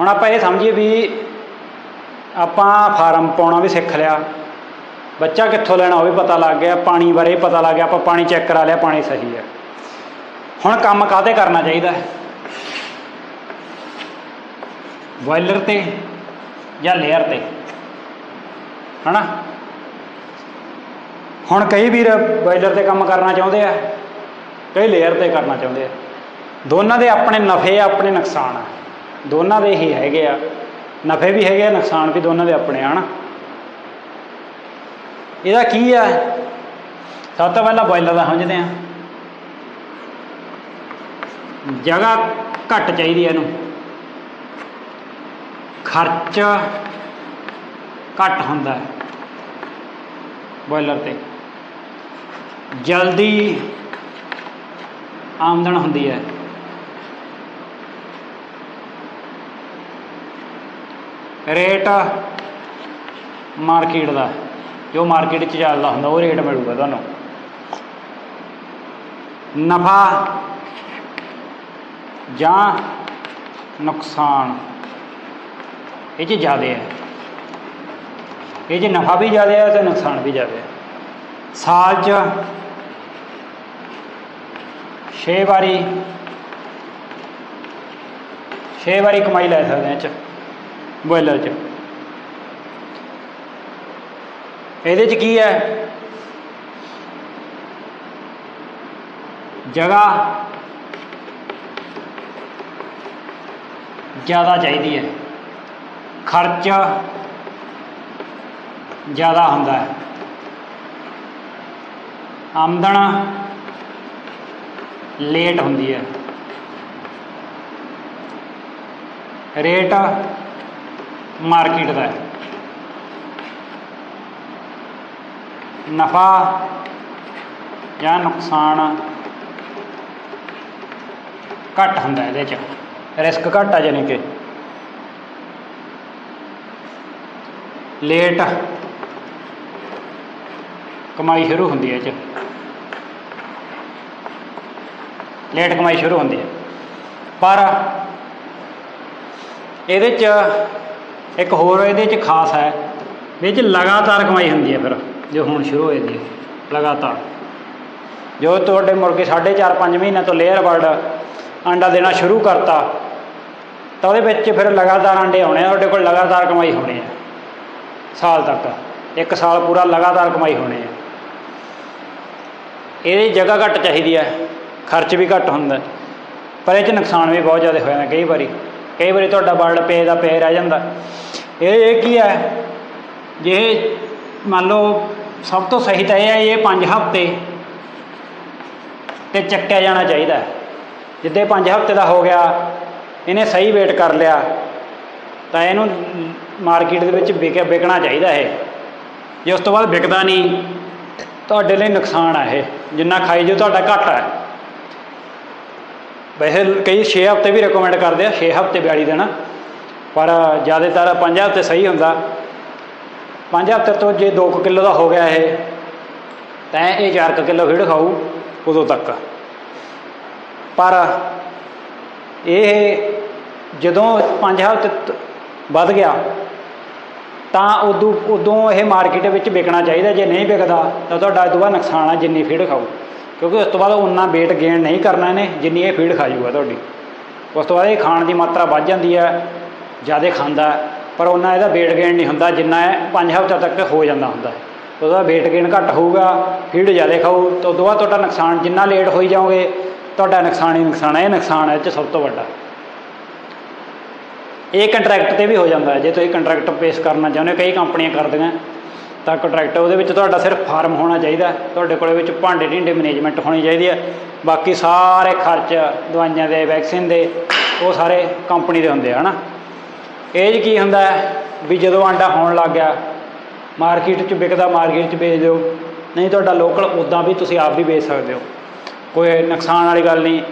ਹੁਣ ਆਪਾਂ ਇਹ ਸਮਝੀਏ ਵੀ ਆਪਾਂ ਫਾਰਮ ਪਾਉਣਾ ਵੀ ਸਿੱਖ ਲਿਆ। ਬੱਚਾ ਕਿੱਥੋਂ ਲੈਣਾ ਉਹ ਵੀ ਪਤਾ ਲੱਗ ਗਿਆ, ਪਾਣੀ ਬਾਰੇ ਪਤਾ ਲੱਗ ਗਿਆ, ਆਪਾਂ ਪਾਣੀ ਚੈੱਕ ਕਰਾ ਲਿਆ, ਪਾਣੀ ਸਹੀ ਹੈ। ਹੁਣ ਕੰਮ ਕਾਹਤੇ ਕਰਨਾ ਚਾਹੀਦਾ ਬੋਇਲਰ ਤੇ ਜਾਂ ਲੇਅਰ ਤੇ? ਹਨਾ? ਹੁਣ ਕਈ ਵੀਰ ਬੋਇਲਰ ਤੇ ਕੰਮ ਕਰਨਾ ਚਾਹੁੰਦੇ ਆ, ਕਈ ਲੇਅਰ ਤੇ ਕਰਨਾ ਚਾਹੁੰਦੇ ਆ। ਦੋਨਾਂ ਦੇ ਆਪਣੇ ਨਫੇ ਆਪਣੇ ਨੁਕਸਾਨ ਆ। ਦੋਨਾਂ ਦੇ ਹੀ ਹੈਗੇ ਆ। ਨਫੇ ਵੀ ਹੈਗੇ ਆ, ਨੁਕਸਾਨ ਵੀ ਦੋਨਾਂ ਦੇ ਆਪਣੇ ਆ ਹਨਾ ਇਹਦਾ ਕੀ ਆ? ਸਭ ਤੋਂ ਪਹਿਲਾਂ ਬੋਇਲਰ ਦਾ ਸਮਝਦੇ ਆ ਜਗ੍ਹਾ ਘੱਟ ਚਾਹੀਦੀ ਹੈ ਇਹਨੂੰ। ਖਰਚ ਘੱਟ ਹੁੰਦਾ ਹੈ ਬੋਇਲਰ ਤੇ। ਜਲਦੀ ਆਮਦਨ ਹੁੰਦੀ ਹੈ। ਰੇਟ ਮਾਰਕੀਟ ਦਾ, ਜੋ ਮਾਰਕੀਟ 'ਚ ਚੱਲਦਾ ਹੁੰਦਾ, ਉਹ ਰੇਟ ਮਿਲੂਗਾ ਤੁਹਾਨੂੰ। ਨਫਾ ਜਾਂ ਨੁਕਸਾਨ, ਇਹ 'ਚ ਜ਼ਿਆਦਾ ਹੈ ਇਹ 'ਚ ਨਫਾ ਵੀ ਜ਼ਿਆਦਾ ਹੈ ਤੇ ਨੁਕਸਾਨ ਵੀ ਜ਼ਿਆਦਾ ਹੈ ਸਾਲ 'ਚ ਛੇ ਵਾਰੀ ਛੇ ਵਾਰੀ ਕਮਾਈ ਲੈ ਸਕਦੇ ਹਾਂ ਇਹ 'ਚ। ਬੋਇਲਰ 'ਚ। ਇਹਦੇ 'ਚ ਕੀ ਹੈ? ਜਗ੍ਹਾ ਜ਼ਿਆਦਾ ਚਾਹੀਦੀ ਹੈ। ਖਰਚ ਜ਼ਿਆਦਾ ਹੁੰਦਾ ਹੈ। ਆਮਦਨ ਲੇਟ ਹੁੰਦੀ ਹੈ। ਰੇਟ ਮਾਰਕੀਟ ਦਾ ਹੈ। ਨਫਾ ਜਾਂ ਨੁਕਸਾਨ ਘੱਟ ਹੁੰਦਾ ਇਹਦੇ ਚ। ਰਿਸਕ ਘੱਟ ਆ ਜਾਣੀ ਕਿ। ਲੇਟ ਕਮਾਈ ਸ਼ੁਰੂ ਹੁੰਦੀ ਹੈ ਇਹ ਚ। ਲੇਟ ਕਮਾਈ ਸ਼ੁਰੂ ਹੁੰਦੀ ਹੈ। ਪਰ ਇਹਦੇ ਚ ਇੱਕ ਹੋਰ ਇਹਦੇ ਚ ਖਾਸ ਹੈ ਵੀ ਚ ਲਗਾਤਾਰ ਕਮਾਈ ਹੁੰਦੀ ਹੈ ਫਿਰ, ਜੋ ਹੁਣ ਸ਼ੁਰੂ ਹੋਈ ਦੀ, ਲਗਾਤਾਰ। ਜੋ ਤੁਹਾਡੇ ਮੁਰਗੇ 4.5 5 ਮਹੀਨਿਆਂ ਤੋਂ ਲੇਅਰ ਬਰਡ ਆਂਡਾ ਦੇਣਾ ਸ਼ੁਰੂ ਕਰਤਾ, ਤਾਂ ਉਹਦੇ ਵਿੱਚ ਫਿਰ ਲਗਾਤਾਰ ਆਂਡੇ ਆਉਣੇ ਆ, ਤੁਹਾਡੇ ਕੋਲ ਲਗਾਤਾਰ ਕਮਾਈ ਹੋਣੀ ਹੈ, ਸਾਲ ਤੱਕ, ਇੱਕ ਸਾਲ ਪੂਰਾ ਲਗਾਤਾਰ ਕਮਾਈ ਹੋਣੀ ਹੈ। ਇਹਦੀ ਜਗ੍ਹਾ ਘੱਟ ਚਾਹੀਦੀ ਹੈ, ਖਰਚ ਵੀ ਘੱਟ ਹੁੰਦਾ ਪਰ ਇਹ 'ਚ ਨੁਕਸਾਨ ਵੀ ਬਹੁਤ ਜ਼ਿਆਦਾ ਹੋ ਜਾਂਦਾ ਕਈ ਵਾਰੀ। ਕਈ ਵਾਰੀ ਤੁਹਾਡਾ ਬਰਡ ਪੇ ਦਾ ਪੇ ਰਹਿ ਜਾਂਦਾ। ਇਹ ਇਹ ਕੀ ਹੈ? ਜੇ ਮੰਨ ਲਓ ਸਭ ਤੋਂ ਸਹੀ ਤਾਂ ਇਹ ਹੈ, ਇਹ 5 ਹਫ਼ਤੇ ਤੇ ਚੱਕਿਆ ਜਾਣਾ ਚਾਹੀਦਾ ਹੈ। ਜਿੱਦੇ 5 ਹਫ਼ਤੇ ਦਾ ਹੋ ਗਿਆ, ਇਹਨੇ ਸਹੀ ਵੇਟ ਕਰ ਲਿਆ, ਤਾਂ ਇਹਨੂੰ ਮਾਰਕੀਟ ਦੇ ਵਿੱਚ ਵਿਕ ਵਿਕਣਾ ਚਾਹੀਦਾ ਇਹ। ਜੇ ਉਸ ਤੋਂ ਬਾਅਦ ਵਿਕਦਾ ਨਹੀਂ, ਤੁਹਾਡੇ ਲਈ ਨੁਕਸਾਨ ਆ ਇਹ। ਜਿੰਨਾ ਖਾਈ ਜੋ ਤੁਹਾਡਾ ਘੱਟ ਹੈ। ਵੈਸੇ ਕਈ 6 ਹਫ਼ਤੇ ਵੀ ਰეკਮੈਂਡ ਕਰਦੇ ਆ 6 ਹਫ਼ਤੇ 42 ਦਿਨ। ਪਰ ਜ਼ਿਆਦਾਤਰ 5 ਹਫ਼ਤੇ ਸਹੀ ਹੁੰਦਾ। 5 ਹਫ਼ਤੇ ਤੋਂ ਜੇ 2 ਕਿਲੋ ਦਾ ਹੋ ਗਿਆ ਇਹ, ਤਾਂ ਇਹ 4 ਕਿਲੋ ਫੀਡ ਖਾਊ ਉਦੋਂ ਤੱਕ। ਪਰ ਇਹ ਜਦੋਂ 5 ਹਫ਼ਤੇ ਵੱਧ ਗਿਆ, ਤਾਂ ਉਦੋਂ ਉਦੋਂ ਇਹ ਮਾਰਕੀਟ ਵਿੱਚ ਵਿਕਣਾ ਚਾਹੀਦਾ। ਜੇ ਨਹੀਂ ਵਿਕਦਾ, ਤਾਂ ਤੁਹਾਡਾ ਇਹ ਨੁਕਸਾਨ ਆ ਜਿੰਨੀ ਫੀਡ ਖਾਊ। ਕਿਉਂਕਿ ਉਸ ਤੋਂ ਬਾਅਦ ਉਨਾ weight gain ਨਹੀਂ ਕਰਨਾ ਇਹਨੇ, ਜਿੰਨੀ ਇਹ ਫੀਡ ਖਾ ਜੂਗਾ ਤੁਹਾਡੀ। ਉਸ ਤੋਂ ਬਾਅਦ ਇਹ ਖਾਣ ਦੀ ਮਾਤਰਾ ਵੱਧ ਜਾਂਦੀ ਹੈ, ਜ਼ਿਆਦਾ ਖਾਂਦਾ ਪਰ ਉਹਨਾਂ ਇਹਦਾ weight gain ਨਹੀਂ ਹੁੰਦਾ, ਜਿੰਨਾ ਇਹ 5 ਹਫ਼ਤੇ ਤੱਕ ਹੋ ਜਾਂਦਾ ਹੁੰਦਾ ਉਹਦਾ weight gain ਘੱਟ ਹੋਊਗਾ ਫੀਡ ਜ਼ਿਆਦਾ ਖਾਊ, ਤਾਂ ਉਦੋਂ ਬਾਅਦ ਤੁਹਾਡਾ ਨੁਕਸਾਨ, ਜਿੰਨਾ ਲੇਟ ਹੋਈ ਜਾਓਗੇ, ਤੁਹਾਡਾ ਨੁਕਸਾਨ ਹੀ ਨੁਕਸਾਨ ਹੈ, ਇਹ ਨੁਕਸਾਨ ਹੈ, ਇਹ 'ਚ ਸਭ ਤੋਂ ਵੱਡਾ। ਇਹ ਕੰਟਰੈਕਟ ਤੇ ਵੀ ਹੋ ਜਾਂਦਾ ਜੇ ਤੁਸੀਂ ਕੰਟਰੈਕਟ ਪੇਸ਼ ਕਰਨਾ ਚਾਹੁੰਦੇ ਹੋ, ਕਈ ਕੰਪਨੀਆਂ ਕਰਦੀਆਂ। ਤਾਂ ਕੰਟਰੈਕਟ ਉਹਦੇ ਵਿੱਚ ਤੁਹਾਡਾ ਸਿਰਫ ਫਾਰਮ ਹੋਣਾ ਚਾਹੀਦਾ। ਤੁਹਾਡੇ ਕੋਲੇ ਵਿੱਚ ਭਾਂਡੇ ਢਿੰਡੇ ਮੈਨੇਜਮੈਂਟ ਹੋਣੀ ਚਾਹੀਦੀ ਹੈ ਬਾਕੀ ਸਾਰੇ ਖਰਚ ਦਵਾਈਆਂ ਦੇ ਵੈਕਸੀਨ ਦੇ, ਉਹ ਸਾਰੇ ਕੰਪਨੀ ਦੇ ਹੁੰਦੇ ਆ, ਹਨਾ? ਇਹ 'ਚ ਕੀ ਹੁੰਦਾ ਵੀ ਜਦੋਂ ਆਂਡਾ ਹੋਣ ਲੱਗ ਗਿਆ ਮਾਰਕੀਟ 'ਚ ਵਿਕਦਾ ਮਾਰਕੀਟ 'ਚ ਵੇਚ ਦਿਓ। ਨਹੀਂ ਤੁਹਾਡਾ ਲੋਕਲ ਉਦਾਂ ਵੀ ਤੁਸੀਂ ਆਪ ਵੀ ਵੇਚ ਸਕਦੇ ਹੋ। ਕੋਈ ਨੁਕਸਾਨ ਵਾਲੀ ਗੱਲ ਨਹੀਂ।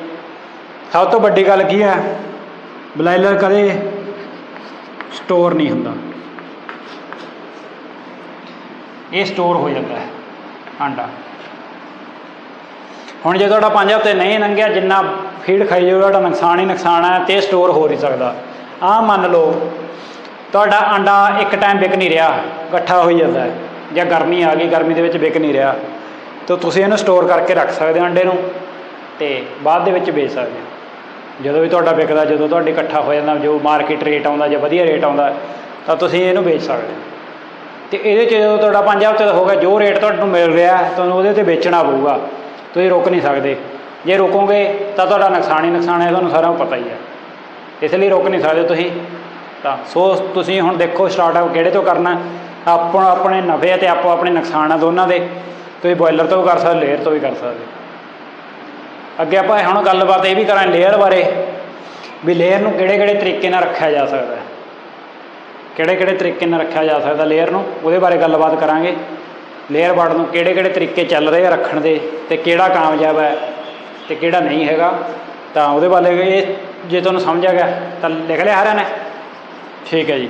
ਸਭ ਤੋਂ ਵੱਡੀ ਗੱਲ ਕੀ ਹੈ? ਬਲਾਈਲਰ ਕਦੇ ਸਟੋਰ ਨਹੀਂ ਹੁੰਦਾ। ਇਹ ਸਟੋਰ ਹੋ ਜਾਂਦਾ ਹੈ। ਆਂਡਾ। ਹੁਣ ਜੇ ਤੁਹਾਡਾ 5 ਹਫ਼ਤੇ ਨਹੀਂ ਲੰਘਿਆ, ਜਿੰਨਾ ਫੀਡ ਖਾਈ ਜਾਓ ਤੁਹਾਡਾ ਨੁਕਸਾਨ ਹੀ ਨੁਕਸਾਨ ਹੈ ਤੇ ਸਟੋਰ ਹੋ ਨਹੀਂ ਸਕਦਾ। ਆਹ ਮੰਨ ਲਓ, ਤੁਹਾਡਾ ਆਂਡਾ ਇੱਕ ਟਾਈਮ ਵਿਕ ਨਹੀਂ ਰਿਹਾ, ਇਕੱਠਾ ਹੋਈ ਜਾਂਦਾ ਹੈ, ਜਾਂ ਗਰਮੀ ਆ ਗਈ, ਗਰਮੀ ਦੇ ਵਿੱਚ ਵਿਕ ਨਹੀਂ ਰਿਹਾ, ਤਾਂ ਤੁਸੀਂ ਇਹਨੂੰ ਸਟੋਰ ਕਰਕੇ ਰੱਖ ਸਕਦੇ ਹੋ ਅੰਡੇ ਨੂੰ ਤੇ ਬਾਅਦ ਦੇ ਵਿੱਚ ਵੇਚ ਸਕਦੇ ਹੋ। ਜਦੋਂ ਵੀ ਤੁਹਾਡਾ ਵਿਕਦਾ, ਜਦੋਂ ਤੁਹਾਡੇ ਇਕੱਠਾ ਹੋ ਜਾਂਦਾ, ਜੋ ਮਾਰਕੀਟ ਰੇਟ ਆਉਂਦਾ ਜਾਂ ਵਧੀਆ ਰੇਟ ਆਉਂਦਾ, ਤਾਂ ਤੁਸੀਂ ਇਹਨੂੰ ਵੇਚ ਸਕਦੇ ਹੋ। ਤੇ ਇਹਦੇ 'ਚ ਜਦੋਂ ਤੁਹਾਡਾ 5 ਹਫ਼ਤੇ ਦਾ ਹੋਗਾ ਜੋ ਰੇਟ ਤੁਹਾਨੂੰ ਮਿਲ ਰਿਹਾ, ਤੁਹਾਨੂੰ ਉਹਦੇ ਤੇ ਵੇਚਣਾ ਪਊਗਾ। ਤੁਸੀਂ ਰੁਕ ਨਹੀਂ ਸਕਦੇ। ਜੇ ਰੁਕੋਗੇ, ਤਾਂ ਤੁਹਾਡਾ ਨੁਕਸਾਨ ਹੀ ਨੁਕਸਾਨ ਹੈ, ਤੁਹਾਨੂੰ ਸਾਰਿਆਂ ਨੂੰ ਪਤਾ ਹੀ ਹੈ। ਇਸ ਲਈ ਰੁਕ ਨਹੀਂ ਸਕਦੇ ਤੁਸੀਂ। ਤਾਂ ਸੋ ਤੁਸੀਂ ਹੁਣ ਦੇਖੋ ਸਟਾਰਟਅਪ ਕਿਹੜੇ ਤੋਂ ਕਰਨਾ। ਆਪੋ ਆਪਣੇ ਨਫੇ ਤੇ ਆਪੋ ਆਪਣੇ ਨੁਕਸਾਨ ਆ ਦੋਨਾਂ ਦੇ। ਤੁਸੀਂ ਬੋਇਲਰ ਤੋਂ ਵੀ ਕਰ ਸਕਦੇ ਲੇਅਰ ਤੋਂ ਵੀ ਕਰ ਸਕਦੇ। ਅੱਗੇ ਆਪਾਂ ਹੁਣ ਗੱਲਬਾਤ ਇਹ ਵੀ ਕਰਾਂਗੇ ਲੇਅਰ ਬਾਰੇ, ਵੀ ਲੇਅਰ ਨੂੰ ਕਿਹੜੇ ਕਿਹੜੇ ਤਰੀਕੇ ਨਾਲ ਰੱਖਿਆ ਜਾ ਸਕਦਾ ਹੈ। ਕਿਹੜੇ ਕਿਹੜੇ ਤਰੀਕੇ ਨਾਲ ਰੱਖਿਆ ਜਾ ਸਕਦਾ ਲੇਅਰ ਨੂੰ, ਉਹਦੇ ਬਾਰੇ ਗੱਲਬਾਤ ਕਰਾਂਗੇ। ਲੇਅਰ ਬਾਰਡ ਨੂੰ ਕਿਹੜੇ ਕਿਹੜੇ ਤਰੀਕੇ ਚੱਲ ਰਹੇ ਆ ਰੱਖਣ ਦੇ ਤੇ ਕਿਹੜਾ ਕਾਮਯਾਬ ਹੈ ਤੇ ਕਿਹੜਾ ਨਹੀਂ ਹੈਗਾ, ਤਾਂ ਉਹਦੇ ਬਾਰੇ ਇਹ ਜੇ ਤੁਹਾਨੂੰ ਸਮਝ ਆ ਗਿਆ ਤਾਂ ਲਿਖ ਲਿਆ ਹਰਿਆ ਨੇ। ਠੀਕ ਹੈ ਜੀ।